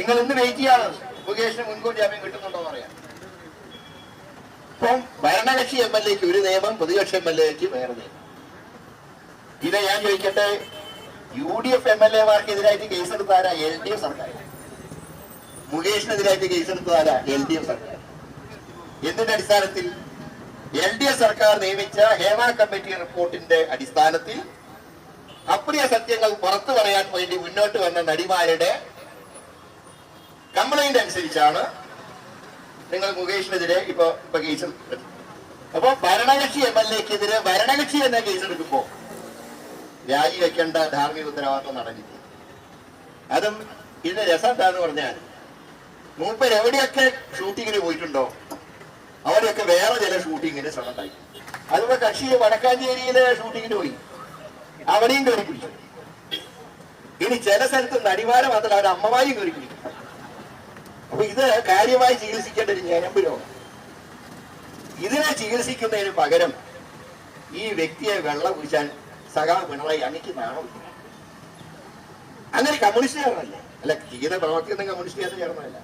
നിങ്ങൾ ഇന്ന് വെയിറ്റ് ചെയ്യാണ് മുകേഷിന് മുൻകൂർ ജാമ്യം കിട്ടുന്നുണ്ടോ എന്ന് അറിയാം. ഇപ്പം ഭരണകക്ഷി എം എൽ എക്ക് ഒരു നിയമം പ്രതിപക്ഷ എം എൽ എക്ക് വേറെ നിയമം. ഇത് ഞാൻ ചോദിക്കട്ടെ U D F M L എമാർക്കെതിരായിട്ട് കേസെടുത്താരാ എൽ ഡി എഫ് സർക്കാർ. മുകേഷിനെതിരായിട്ട് കേസെടുത്തതാരാ എൽ ഡി എഫ് സർക്കാർ. എന്തിന്റെ അടിസ്ഥാനത്തിൽ? എൽ ഡി എഫ് സർക്കാർ നിയമിച്ച ഹേമ കമ്മിറ്റി റിപ്പോർട്ടിന്റെ അടിസ്ഥാനത്തിൽ അപ്രിയ സത്യങ്ങൾ പുറത്തു പറയാൻ വേണ്ടി മുന്നോട്ട് വന്ന നടിമാരുടെ കംപ്ലൈന്റ് അനുസരിച്ചാണ് നിങ്ങൾ മുകേഷിനെതിരെ ഇപ്പൊ ഇപ്പൊ കേസ് അപ്പോൾ അപ്പൊ ഭരണകക്ഷി എം എൽ എക്കെതിരെ ഭരണകക്ഷി എന്ന കേസ് എടുക്കുമ്പോ രാജിവെക്കേണ്ട ധാർമ്മിക ഉത്തരവാദിത്വം നടന്നില്ല അതും ഇതിന്റെ രസം എന്താന്ന് പറഞ്ഞാൽ മൂപ്പർ എവിടെയൊക്കെ ഷൂട്ടിങ്ങിന് പോയിട്ടുണ്ടോ അവിടെയൊക്കെ വേറെ ചില ഷൂട്ടിങ്ങിന് ശ്രമമുണ്ടായി അതുപോലെ കക്ഷി വടക്കാഞ്ചേരിയിലെ ഷൂട്ടിങ്ങിന് പോയി. അവിടെയും കയറി പിടിച്ചു. ഇനി ചില സ്ഥലത്ത് നടിമാരെ മാത്രമല്ല അവരുടെ അമ്മമാരെയും കയറി പിടിക്കും. അപ്പൊ ഇത് കാര്യമായി ചികിത്സിക്കേണ്ട ഒരു ഞരമ്പ് ഇതിനെ ചികിത്സിക്കുന്നതിന് പകരം ഈ വ്യക്തിയെ വെള്ളം കുടിച്ചാൽ സഖാവ് പിണറായി അണിക്കുന്നതാണോ അങ്ങനെ കമ്മ്യൂണിസ്റ്റുകാരനല്ലേ? അല്ല ഗീത പ്രവർത്തിക്കുന്ന കമ്മ്യൂണിസ്റ്റുകാരൻ ചേർന്നതല്ല.